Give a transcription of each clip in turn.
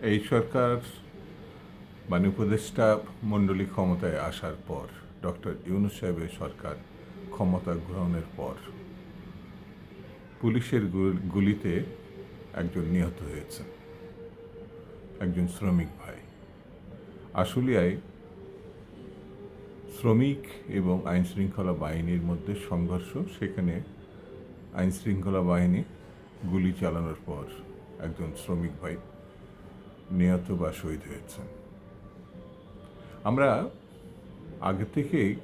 এই সরকার মানে উপদেষ্টা মণ্ডলী ক্ষমতায় আসার পর, ডক্টর ইউনুস সাহেবের সরকার ক্ষমতা গ্রহণের পর, পুলিশের গুলিতে একজন নিহত হয়েছে, একজন শ্রমিক ভাই। আশুলিয়ায় শ্রমিক এবং আইন শৃঙ্খলা বাহিনীর মধ্যে সংঘর্ষ, সেখানে আইন শৃঙ্খলা বাহিনী গুলি চালানোর পর একজন শ্রমিক ভাই নিহত বা শহীদ হয়েছেন। আমরা আগে থেকেই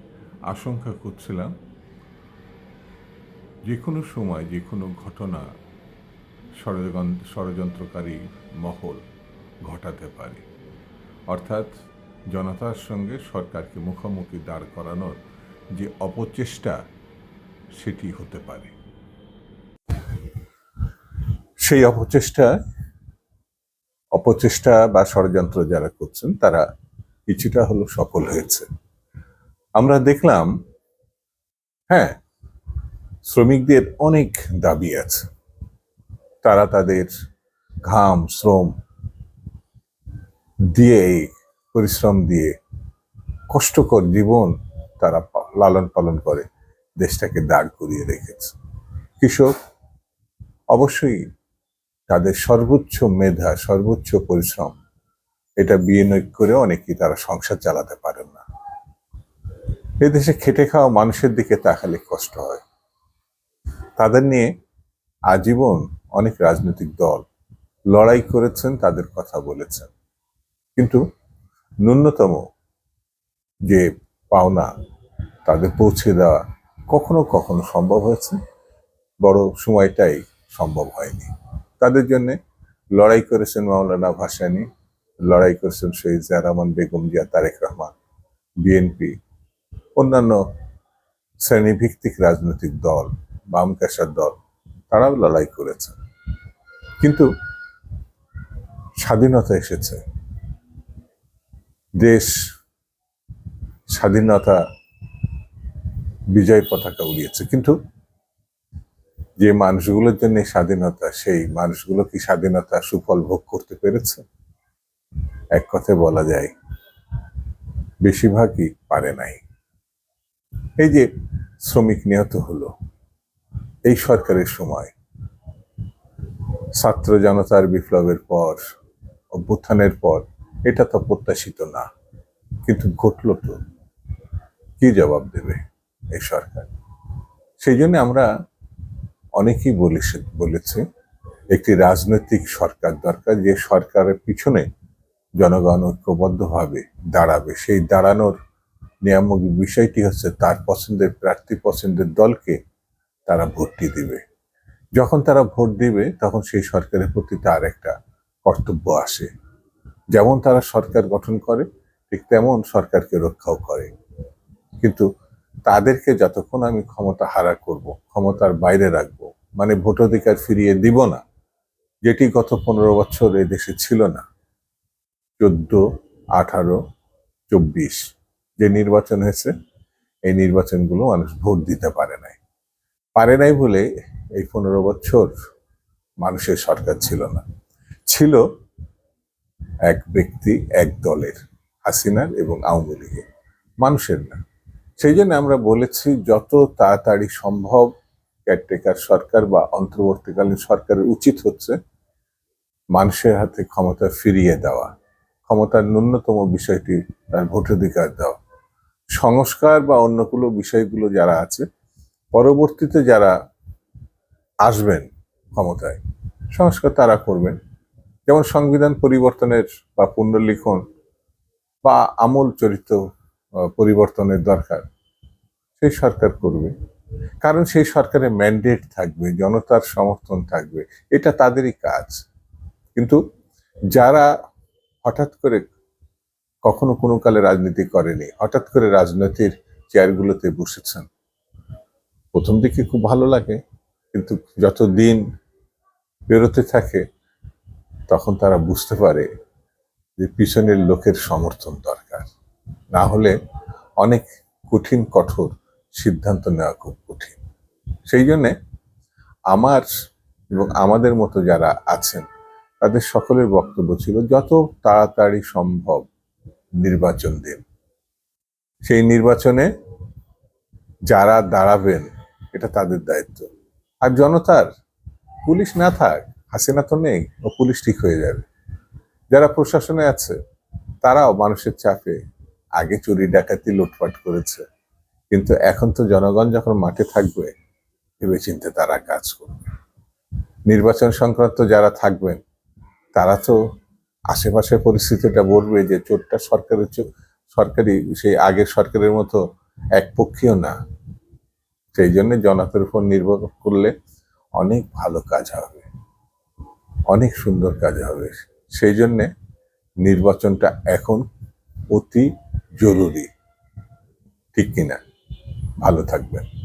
আশঙ্কা করছিলাম যে কোনো সময় যে কোনো ঘটনা ষড়যন্ত্রকারী মহল ঘটাতে পারে। অর্থাৎ জনতার সঙ্গে সরকারকে মুখোমুখি দাঁড় করানোর যে অপচেষ্টা, সেটি হতে পারে। সেই অপচেষ্টা অপচেষ্টা বা ষড়যন্ত্র যারা করছেন, তারা কিছুটা হলো সফল হয়েছে। আমরা দেখলাম হ্যাঁ শ্রমিকদের অনেক দাবি আছে। তারা তাদের ঘাম, শ্রম দিয়ে, পরিশ্রম দিয়ে কষ্টকর জীবন তারা লালন পালন করে, দেশটাকে দাঁড় করিয়ে রেখেছে। কৃষক, অবশ্যই তাদের সর্বোচ্চ মেধা, সর্বোচ্চ পরিশ্রম, এটা বিনিয়োগ করে অনেকেই তারা সংসার চালাতে পারেন না। এদেশে খেটে খাওয়া মানুষের দিকে তাকালে কষ্ট হয়। তাদের নিয়ে আজীবন অনেক রাজনৈতিক দল লড়াই করেছেন, তাদের কথা বলেছেন। কিন্তু ন্যূনতম যে পাওনা তাদের পৌঁছে দেওয়া কখনো কখনো সম্ভব হয়েছে, বড় সময়টাই সম্ভব হয়নি। তাদের জন্য লড়াই করেছেন মাওলানা ভাসানী, লড়াই করেছেন শহীদ জিয়া রহমান বেগম জিয়া, তারেক রহমান বিএনপি অন্যান্য শ্রেণীভিত্তিক রাজনৈতিক দল, বাম পেশার দল, তারাও লড়াই করেছে কিন্তু স্বাধীনতা এসেছে। দেশ স্বাধীনতা বিজয় পতাকা উড়িয়েছে। কিন্তু যে মানুষগুলোর জন্য স্বাধীনতা, সেই মানুষগুলো কি স্বাধীনতা সুফল ভোগ করতে পেরেছে? এক কথায় বলা যায়, বেশিরভাগই পারে নাই। এই যে শ্রমিক নিহত হলো, এই সরকারের সময় ছাত্র জনতার বিপ্লবের পর, অভ্যুত্থানের পর, এটা তো প্রত্যাশিত না, কিন্তু ঘটলো তো। কি জবাব দেবে এই সরকার? সেই জন্য আমরা অনেকেই বলেছে বলেছে, একটি রাজনৈতিক সরকার দরকার, যে সরকারের পিছনে জনগণ ঐক্যবদ্ধভাবে দাঁড়াবে। সেই দাঁড়ানোর নিয়ামক বিষয়টি হচ্ছে, তার পছন্দের প্রার্থী, পছন্দের দলকে তারা ভোটটি দিবে। যখন তারা ভোট দিবে, তখন সেই সরকারের প্রতি তার একটা কর্তব্য আসে। যেমন তারা সরকার গঠন করে, ঠিক তেমন সরকারকে রক্ষাও করে। কিন্তু তাদেরকে যতক্ষণ আমি ক্ষমতা হারা করব, ক্ষমতার বাইরে রাখব মানে ভোটাধিকার ফিরিয়ে দিব না, যেটি গত পনেরো বছর এ দেশে ছিল না। চোদ্দ, আঠারো, চব্বিশ যে নির্বাচন হয়েছে, এই নির্বাচনগুলো মানুষ ভোট দিতে পারে নাই। পারে নাই বলে এই পনেরো বছর মানুষের সরকার ছিল না। ছিল এক ব্যক্তি, এক দলের, হাসিনার এবং আওয়ামী লীগের। মানুষের না। সেই জন্য আমরা বলেছি যত তাড়াতাড়ি সম্ভব কেয়ারটেকার সরকার বা অন্তর্বর্তীকালীন সরকারের উচিত হচ্ছে মানুষের হাতে ক্ষমতা ফিরিয়ে দেওয়া, ক্ষমতার ন্যূনতম বিষয়টি তার ভোটাধিকার দেওয়া। সংস্কার বা অন্য কোনো বিষয়গুলো যারা আছে, পরবর্তীতে যারা আসবেন ক্ষমতায়, সংস্কার তারা করবেন। যেমন সংবিধান পরিবর্তনের বা পুনর্লিখন বা আমূল চরিত্র পরিবর্তনের দরকার। সেই সরকার করবে। কারণ সেই সরকারের ম্যান্ডেট থাকবে, জনতার সমর্থন থাকবে। এটা তাদেরই কাজ। কিন্তু যারা হঠাৎ করে কখনো কোনো কালে রাজনীতি করেনি, হঠাৎ করে রাজনীতির চেয়ারগুলোতে বসেছেন, প্রথম দিকে খুব ভালো লাগে, কিন্তু যত দিন বেরোতে থাকে, তখন তারা বুঝতে পারে যে পিছনের লোকের সমর্থন দরকার। না হলে অনেক কঠিন, কঠোর সিদ্ধান্ত নেওয়া খুব কঠিন। সেই জন্যে আমার এবং আমাদের মতো যারা আছেন, তাদের সকলের বক্তব্য ছিল, যত তাড়াতাড়ি সম্ভব নির্বাচন দিন। সেই নির্বাচনে যারা দাঁড়াবেন, এটা তাদের দায়িত্ব। আর জনতার, পুলিশ না থাক, হাসিনা তো নেই, ও পুলিশ ঠিক হয়ে যাবে। যারা প্রশাসনে আছে, তারাও মানুষের চাপে আগে চুরি ডাকাতি লুটপাট করেছে। কিন্তু এখন তো জনগণ যখন মাঠে থাকবে, ভেবেচিন্তে তারা কাজ করবে। নির্বাচন সংক্রান্ত যারা থাকবেন, তারা তো আশেপাশের পরিস্থিতিটা বলবে যে চোরটা সরকারের সরকারি, সেই আগের সরকারের মতো একপক্ষীয় না। সেই জন্য জনতার উপর নির্ভর করলে অনেক ভালো কাজ হবে। অনেক সুন্দর কাজ হবে। সেই জন্যে নির্বাচনটা এখন অতি জরুরি। ঠিক কিনা? ভালো থাকবেন।